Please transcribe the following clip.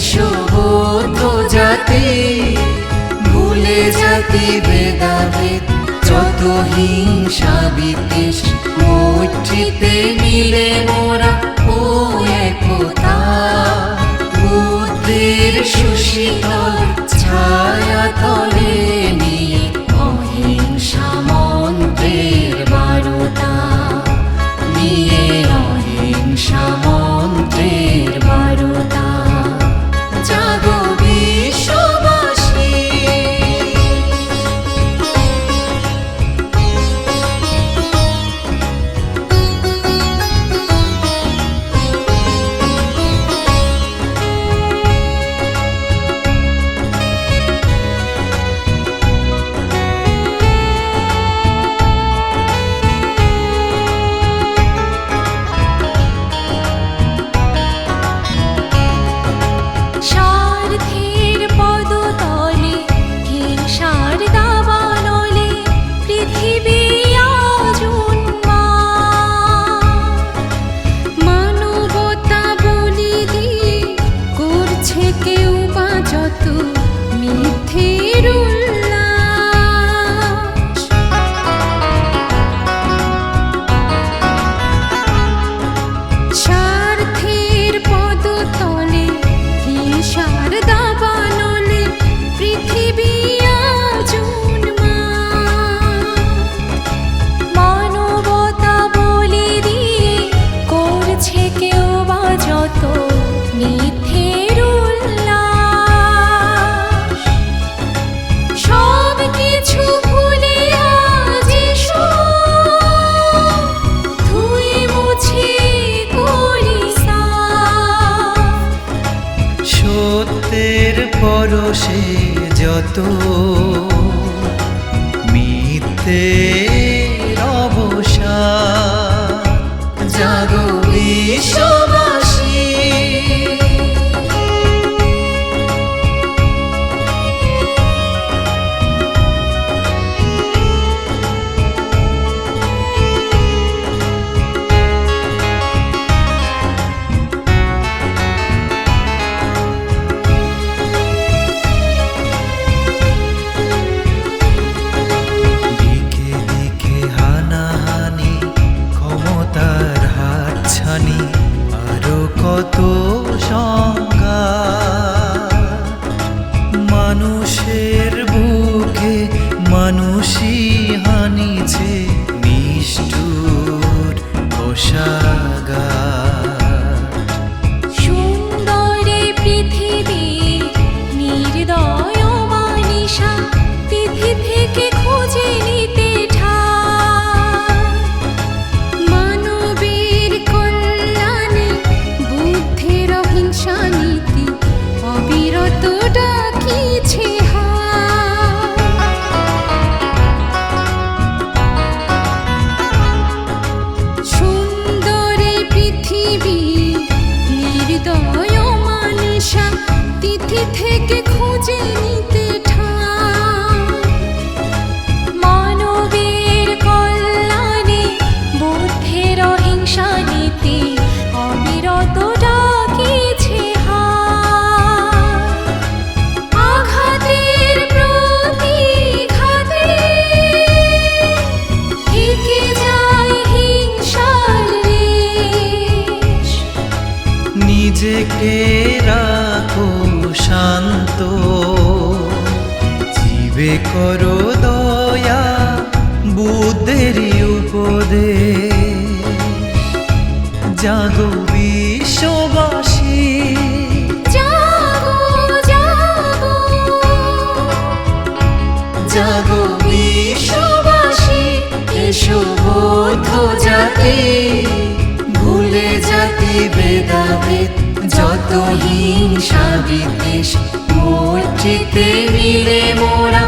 সুবোধ জাতি, ভুলে জাতি ভেদাভেদ, যত হিংসা বিদ্বেষ মৈত্রীতে মিলে মোরা ও একতা। বুদ্ধের সুশীতল ছায়া তলে নিয়ে অহিংসা মন্ত্রের বারোটা, নিয়ে অহিংসা সত্যের পরশে যত মিথ্যে olvidó. নিজেকে রাখো শান্ত। জীবে করো দয়া বুদ্ধের উপদে জাগো বিশ্ববাসী। জাগো বিশ্ববাসী, এসো বোধ জাতি। ভুলে জাতি বেদাভেদ যত হিংসা বিদ্বেষ মূর্তিতে মিলে মোরা